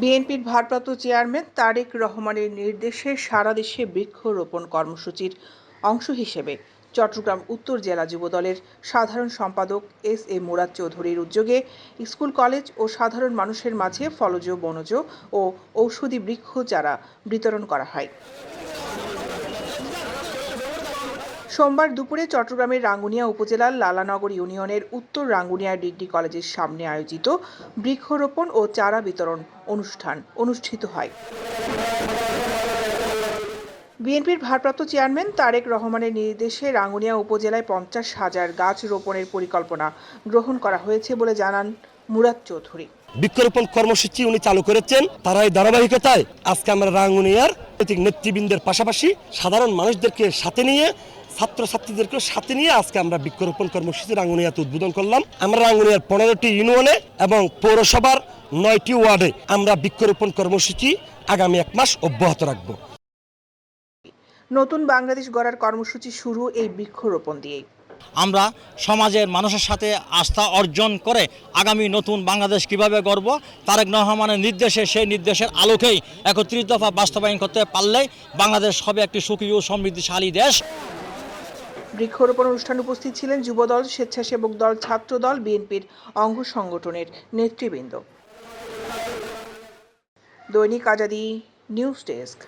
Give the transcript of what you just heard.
বিএনপির ভারপ্রাপ্ত চেয়ারম্যান তারেক রহমানের নির্দেশে সারা দেশে বৃক্ষরোপণ কর্মসূচির অংশ হিসেবে চট্টগ্রাম উত্তর জেলা যুবদলের সাধারণ সম্পাদক এস এ মুরাদ চৌধুরীর উদ্যোগে স্কুল, কলেজ ও সাধারণ মানুষের মাঝে ফলজ, বনজ ও ঔষধি বৃক্ষ চারা বিতরণ করা হয়। সোমবার দুপুরে চট্টগ্রামের রাঙ্গুনিয়া উপজেলার লালানগর ইউনিয়নের উত্তর রাঙ্গুনিয়া ডিগ্রি কলেজের সামনে আয়োজিত বৃক্ষরোপণ ও চারা বিতরণ অনুষ্ঠান অনুষ্ঠিত হয়। বিএনপির ভারপ্রাপ্ত চেয়ারম্যান তারেক রহমানের নির্দেশে রাঙ্গুনিয়া উপজেলায় পঞ্চাশ হাজার গাছ রোপণের পরিকল্পনা গ্রহণ করা হয়েছে বলে জানান মুরাদ চৌধুরী। বৃক্ষরোপণ কর্মসূচি উনি চালু করেছেন। তার এই ধারাবাহিকতায় আজকে আমরা রাঙ্গুনিয়ার নেতৃবৃন্দের পাশাপাশি সাধারণ মানুষদেরকে সাথে নিয়ে ছাত্রছাত্রীদেরকে সাথে নিয়ে আজকে আমরা বৃক্ষরোপণ কর্মসূচি রাঙ্গুনিয়াতে উদ্বোধন করলাম। আমরা রাঙ্গুনিয়ার পনেরোটি ইউনিয়নে এবং পৌরসভার নয়টি ওয়ার্ডে আমরা বৃক্ষরোপণ কর্মসূচি আগামী এক মাস অব্যাহত রাখব। নতুন বাংলাদেশ গড়ার কর্মসূচি শুরু এই বৃক্ষরোপণ দিয়েই। আমরা সমাজের মানুষের সাথে আস্থা অর্জন করে আগামী নতুন বাংলাদেশ কীভাবে গড়ব তারেক রহমানের নির্দেশে সেই নির্দেশের আলোকেই একত্রিত দফা বাস্তবায়ন করতে পারলে বাংলাদেশ হবে একটি সুখী ও সমৃদ্ধিশালী দেশ। বৃক্ষরোপণ অনুষ্ঠানে উপস্থিত ছিলেন যুবদল, স্বেচ্ছাসেবক দল, ছাত্রদল, বিএনপির অঙ্গ সংগঠনের নেতৃবৃন্দ। দৈনিক আজাদি নিউজ ডেস্ক।